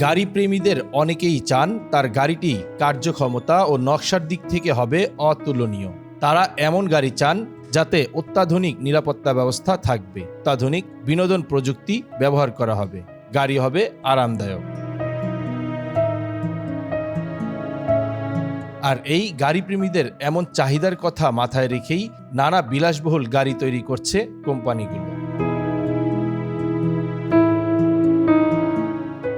গাড়ি প্রেমীদের অনেকেই চান তার গাড়িটি কার্যক্ষমতা ও নকশার দিক থেকে হবে অতুলনীয়। তারা এমন গাড়ি চান যাতে অত্যাধুনিক নিরাপত্তা ব্যবস্থা থাকবে। অত্যাধুনিক বিনোদন প্রযুক্তি ব্যবহার করা হবে। গাড়ি হবে আরামদায়ক। আর এই গাড়ি প্রেমীদের এমন চাহিদার কথা মাথায় রেখেই নানা বিলাসবহুল গাড়ি তৈরি করছে কোম্পানিগুলো।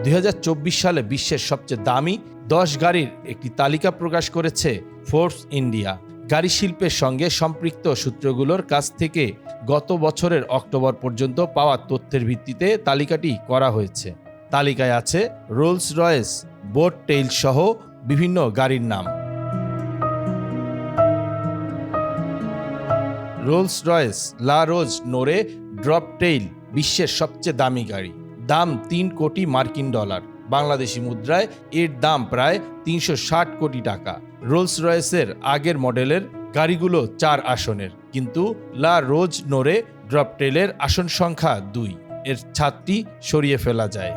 দুই হাজার চব্বিশ সালে বিশ্বের সবচেয়ে দামি দশ গাড়ির একটি তালিকা প্রকাশ করেছে ফোর্বস ইন্ডিয়া। গাড়ি শিল্পের সঙ্গে সম্পৃক্ত সূত্রগুলোর কাছ থেকে গত বছরের অক্টোবর পর্যন্ত পাওয়া তথ্যের ভিত্তিতে তালিকাটি করা হয়েছে। তালিকায় আছে রোলস রয়েস, বোট টেইল সহ বিভিন্ন গাড়ির নাম। রোলস রয়েস, লা রোজ, নোরে, ড্রপ টেইল বিশ্বের সবচেয়ে দামি গাড়ি। দাম তিন কোটি মার্কিন ডলার। বাংলাদেশি মুদ্রায় এর দাম প্রায় তিনশো ষাট কোটি টাকা। রোলস রয়েসের আগের মডেলের গাড়িগুলো চার আসনের, কিন্তু লা রোজ নোরে ড্রপ টেইলের আসন সংখ্যা দুই। এর ছাদটি সরিয়ে ফেলা যায়।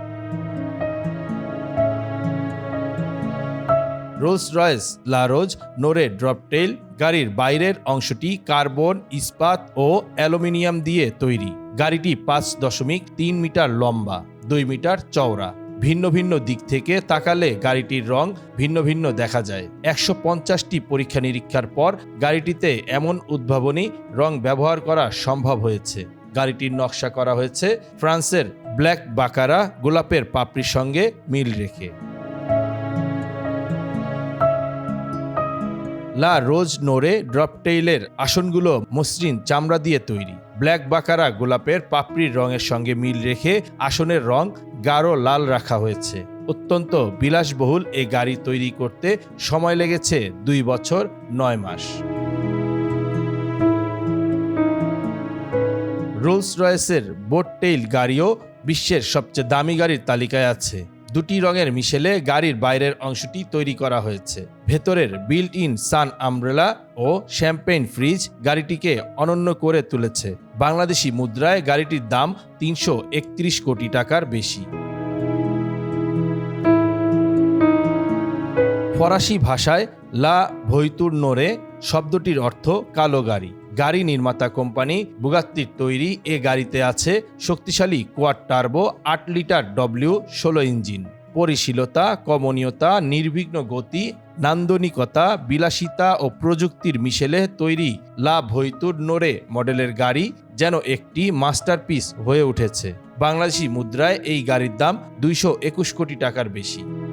রোলস রয়েস লারোজ নোরে ড্রপটেল গাড়ির বাইরের অংশটি কার্বন, ইস্পাত ও অ্যালুমিনিয়াম দিয়ে তৈরি। গাড়িটি পাঁচ দশমিক তিন মিটার লম্বা, দুই মিটার চওড়া। ভিন্ন ভিন্ন দিক থেকে তাকালে গাড়িটির রং ভিন্ন ভিন্ন দেখা যায়। একশো পঞ্চাশটি পরীক্ষা নিরীক্ষার পর গাড়িটিতে এমন উদ্ভাবনী রং ব্যবহার করা সম্ভব হয়েছে। গাড়িটির নকশা করা হয়েছে ফ্রান্সের ব্ল্যাক বাকারা গোলাপের পাপড়ির সঙ্গে মিল রেখে। লা রোজ নোরে ড্রপটেইলের আসনগুলো মসৃণ চামড়া দিয়ে তৈরি। ব্ল্যাক বাকারা গোলাপের পাপড়ির রঙের সঙ্গে মিল রেখে আসনের রং গাঢ় লাল রাখা হয়েছে। অত্যন্ত বিলাসবহুল এই গাড়ি তৈরি করতে সময় লেগেছে দুই বছর, নয় মাস। রোলস রয়েসের বোটটেইল গাড়িও বিশ্বের সবচেয়ে দামি গাড়ির তালিকায় আছে। দুটি রঙের মিশেলে গাড়ির বাইরের অংশটি তৈরি করা হয়েছে। ভেতরের বিল্ট ইন সান আমব্রেলা ও শ্যাম্পেইন ফ্রিজ গাড়িটিকে অনন্য করে তুলেছে। বাংলাদেশি মুদ্রায় গাড়িটির দাম তিনশো একত্রিশ কোটি টাকার বেশি। ফরাসি ভাষায় লা ভৈতুর নোরে শব্দটির অর্থ কালো গাড়ি। গাড়ি নির্মাতা কোম্পানি বুগাত্তির তৈরি এ গাড়িতে আছে শক্তিশালী কোয়াড টার্বো, আট লিটার ডব্লিউ ষোলো ইঞ্জিন। পরিশীলতা, কমনীয়তা, নির্বিঘ্ন গতি, নান্দনিকতা, বিলাসিতা ও প্রযুক্তির মিশেলে তৈরি লা ভৈতুর নোরে মডেলের গাড়ি যেন একটি মাস্টারপিস হয়ে উঠেছে। বাংলাদেশি মুদ্রায় এই গাড়ির দাম দুইশো একুশ কোটি টাকার বেশি।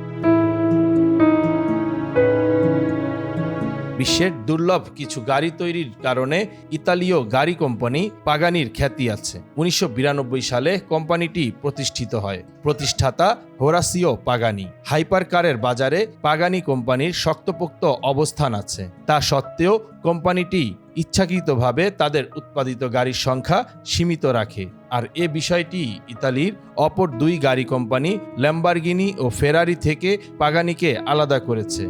বিশ্বের দুর্লভ কিছু গাড়ি তৈরির কারণে ইতালীয় গাড়ি কোম্পানি পাগানির খ্যাতি আছে। উনিশশো বিরানব্বই সালে কোম্পানিটি প্রতিষ্ঠিত হয়। প্রতিষ্ঠাতা হোরাসিও পাগানি। হাইপার কারের বাজারে পাগানি কোম্পানির শক্তপোক্ত অবস্থান আছে। তা সত্ত্বেও কোম্পানিটি ইচ্ছাকৃতভাবে তাদের উৎপাদিত গাড়ির সংখ্যা সীমিত রাখে। আর এ বিষয়টি ইতালির অপর দুই গাড়ি কোম্পানি ল্যাম্বারগিনি ও ফেরারি থেকে পাগানিকে আলাদা করেছে।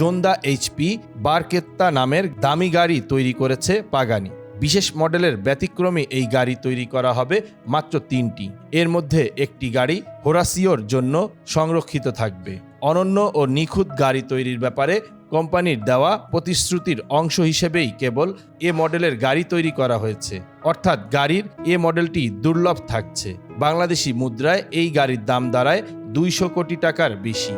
জোন্দা এইচপি বারকেত্তা নামের দামি গাড়ি তৈরি করেছে পাগানি। বিশেষ মডেলের ব্যতিক্রমে এই গাড়ি তৈরি করা হবে মাত্র তিনটি। এর মধ্যে একটি গাড়ি হোরাসিওর জন্য সংরক্ষিত থাকবে। অনন্য ও নিখুঁত গাড়ি তৈরির ব্যাপারে কোম্পানির দেওয়া প্রতিশ্রুতির অংশ হিসেবেই কেবল এ মডেলের গাড়ি তৈরি করা হয়েছে। অর্থাৎ গাড়ির এ মডেলটি দুর্লভ থাকছে। বাংলাদেশি মুদ্রায় এই গাড়ির দাম দাঁড়ায় দুইশো কোটি টাকার বেশি।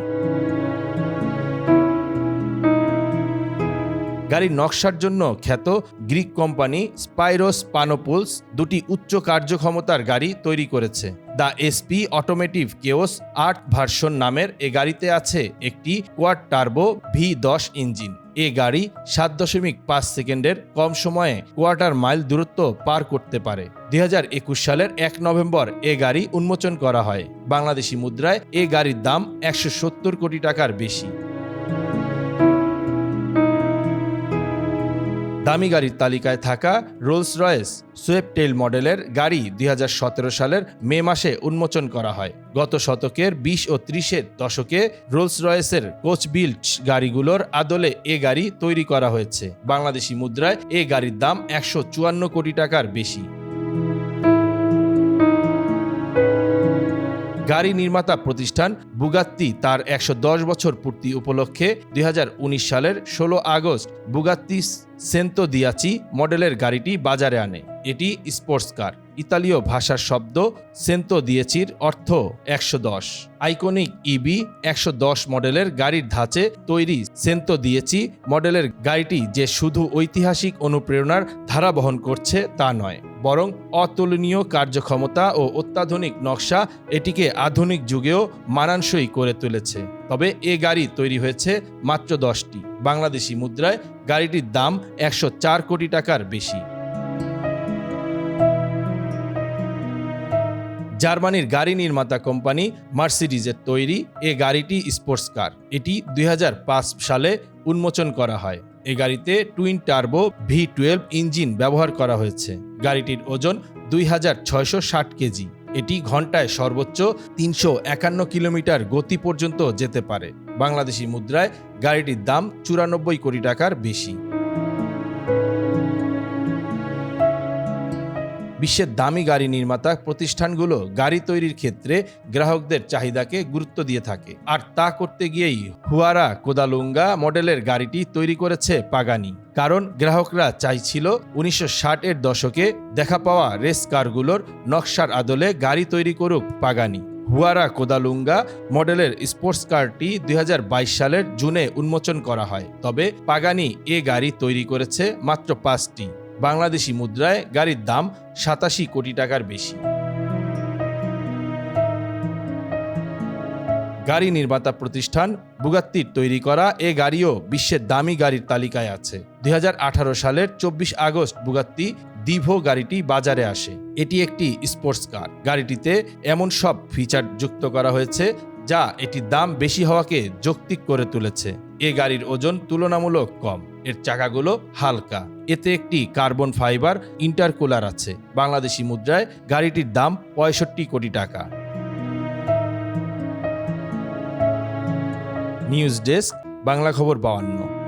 গাড়ির নকশার জন্য খ্যাত গ্রিক কোম্পানি স্পাইরোস পানোপুলস দুটি উচ্চ কার্যক্ষমতার গাড়ি তৈরি করেছে। দ্য এসপি অটোমেটিভ কেওস আট ভার্সন নামের এ গাড়িতে আছে একটি কোয়াড টার্বো ভি দশ ইঞ্জিন। এ গাড়ি সাত দশমিক পাঁচ সেকেন্ডের কম সময়ে কোয়ার্টার মাইল দূরত্ব পার করতে পারে। দু হাজার একুশ সালের এক নভেম্বর এ গাড়ি উন্মোচন করা হয়। বাংলাদেশি মুদ্রায় এ গাড়ির দাম একশো সত্তর কোটি টাকার বেশি। দামি গাড়ির তালিকায় থাকা রোলস রয়েস সুয়েপটেল মডেলের গাড়ি দুই হাজার সতেরো সালের মে মাসে উন্মোচন করা হয়। গত শতকের বিশ ও ত্রিশের দশকে রোলস রয়েসের কোচ বিল্ট গাড়িগুলোর আদলে এ গাড়ি তৈরি করা হয়েছে। বাংলাদেশি মুদ্রায় এ গাড়ির দাম একশো চুয়ান্ন কোটি টাকার বেশি। গাড়ি নির্মাতা প্রতিষ্ঠান বুগাত্তি তার একশো দশ বছর পূর্তি উপলক্ষে দুই হাজার উনিশ সালের ষোলো আগস্ট বুগাত্তি সেন্তো দিয়াচি মডেলের গাড়িটি বাজারে আনে। এটি স্পোর্টস কার ইতালীয় ভাষার শব্দ সেন্তো দিয়েছির অর্থ একশো দশ। আইকনিক ইবি একশো দশ মডেলের গাড়ির ধাঁচে তৈরি সেন্তো দিয়েছি মডেলের গাড়িটি যে শুধু ঐতিহাসিক অনুপ্রেরণার ধারা বহন করছে তা নয়, বরং অতুলনীয় কার্যক্ষমতা ও অত্যাধুনিক নকশা এটিকে আধুনিক যুগেও মানানসই করে তুলেছে। তবে এ গাড়ি তৈরি হয়েছে মাত্র দশটি। বাংলাদেশি মুদ্রায় গাড়িটির দাম একশো চার কোটি টাকার বেশি। জার্মানির গাড়ি নির্মাতা কোম্পানি মার্সিডিজের তৈরি এ গাড়িটি স্পোর্টস কার। এটি দুই হাজার পাঁচ সালে উন্মোচন করা হয়। এ গাড়িতে twin turbo V twelve engine ব্যবহার করা হয়েছে। গাড়িটির ওজন দুই হাজার ছয়শো ষাট কেজি। এটি ঘন্টায় সর্বোচ্চ তিনশো একান্ন কিলোমিটার গতি পর্যন্ত যেতে পারে। বাংলাদেশি মুদ্রায় গাড়িটির দাম চুরানব্বই কোটি টাকার বেশি। বিশ্বের দামি গাড়ি নির্মাতা প্রতিষ্ঠানগুলো গাড়ি তৈরির ক্ষেত্রে গ্রাহকদের চাহিদাকে গুরুত্ব দিয়ে থাকে। আর তা করতে গিয়েই হুয়ারা কোদালুঙ্গা মডেলের গাড়িটি তৈরি করেছে পাগানি। কারণ গ্রাহকরা চাইছিল উনিশশো ষাট এর দশকে দেখা পাওয়া রেস কারগুলোর নকশার আদলে গাড়ি তৈরি করুক পাগানি। হুয়ারা কোদালুঙ্গা মডেলের স্পোর্টস কারটি দুই হাজার বাইশ সালের জুনে উন্মোচন করা হয়। তবে পাগানি এ গাড়ি তৈরি করেছে মাত্র পাঁচটি। বাংলাদেশি মুদ্রায় গাড়ির দাম সাতাশি কোটি টাকার বেশি। গাড়ি নির্মাতা প্রতিষ্ঠান বুগাত্তির তৈরি করা এ গাড়িও বিশ্বের দামি গাড়ির তালিকায় আছে। দুই হাজার আঠারো সালের চব্বিশ আগস্ট বুগাত্তি দিভো গাড়িটি বাজারে আসে। এটি একটি স্পোর্টস কার। গাড়িটিতে এমন সব ফিচার যুক্ত করা হয়েছে যা এটির দাম বেশি হওয়াকে যৌক্তিক করে তুলেছে। এ গাড়ির ওজন তুলনামূলক কম। এর চাকাগুলো হালকা। এতে একটি কার্বন ফাইবার ইন্টারকুলার আছে। বাংলাদেশি মুদ্রায় গাড়িটির দাম পঁয়ষট্টি কোটি টাকা। নিউজ ডেস্ক বাংলা খবর বাউান্ন।